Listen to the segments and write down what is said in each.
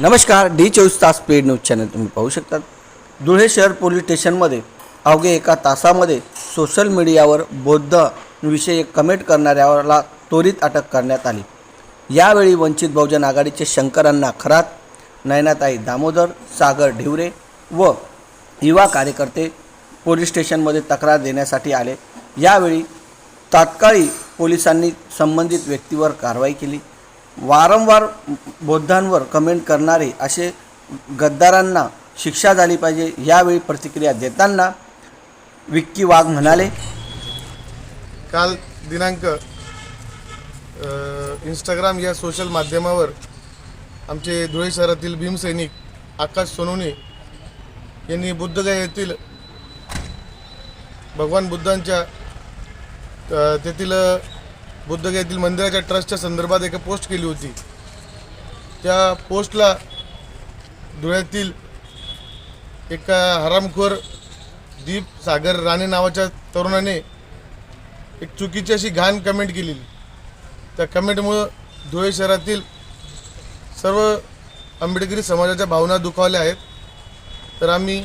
नमस्कार डी चोवीस तास पेड न्यूज चॅनल तुम्ही पाहू शकता धुळे शहर पोलीस स्टेशनमध्ये अवघे एका तासामध्ये सोशल मीडियावर बौद्ध विषयी कमेंट करणाऱ्याला त्वरित अटक करण्यात आली. यावेळी वंचित बहुजन आघाडीचे शंकरांना खरात नयनाताई दामोदर सागर ढिवरे व युवा कार्यकर्ते पोलीस स्टेशनमध्ये तक्रार देण्यासाठी आले. यावेळी तात्काळी पोलिसांनी संबंधित व्यक्तीवर कारवाई केली. वारंवार बौद्धांवर कमेंट करणारे असे गद्दारांना शिक्षा झाली पाहिजे यावेळी प्रतिक्रिया देताना विक्की वाघ म्हणाले काल दिनांक इंस्टाग्राम या सोशल माध्यमावर आमचे धुळे शहरातील भीमसैनिक आकाश सोनवणे यांनी बुद्धगया येथील भगवान बुद्धांच्या तेथील बुद्धगयातील मंदिराच्या ट्रस्टच्या संदर्भात एक पोस्ट केली होती. त्या पोस्टला धुळ्यातील एका हरामखोर दीप सागर राणे नावाच्या तरुणाने एक चुकीची अशी घाण कमेंट केलेली. त्या कमेंटमुळं धुळे शहरातील सर्व आंबेडकरी समाजाच्या भावना दुखावल्या आहेत. तर आम्ही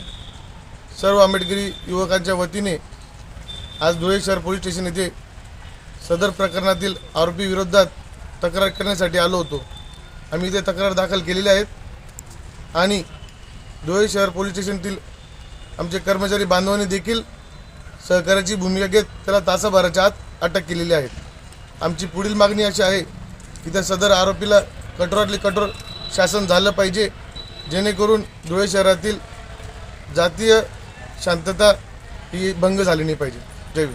सर्व आंबेडकरी युवकांच्या वतीने आज धुळे शहर पोलीस स्टेशन येथे सदर प्रकरणातील आरोपी विरोधात तक्रार करण्यासाठी आलो होतो. आम्ही इथे तक्रार दाखल केलेली आहेत. आणि धुळे शहर पोलीस स्टेशनतील आमचे कर्मचारी बांधवांनी देखील सहकार्याची भूमिका घेत त्याला तासाभराच्या आत अटक केलेली आहे. आमची पुढील मागणी अशी आहे की त्या सदर आरोपीला कठोरातले कठोर शासन झालं पाहिजे जेणेकरून धुळे शहरातील जातीय शांतता ही भंग झाली नाही पाहिजे. जय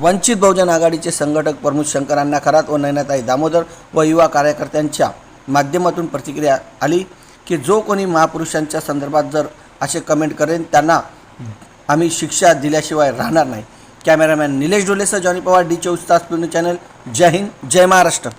वंचित बहुजन आघाडीचे संघटक प्रमुख शंकरांना खरात व नयनाताई दामोदर व युवा कार्यकर्त्यांच्या माध्यमातून प्रतिक्रिया आली की जो कोणी महापुरुषांच्या संदर्भात जर असे कमेंट करेन त्यांना आम्ही शिक्षा दिल्याशिवाय राहणार नाही. कॅमेरामॅन निलेश डोलेसह जॉनी पवार डी चोवीस तास पूर्ण चॅनल. जय हिंद जय महाराष्ट्र.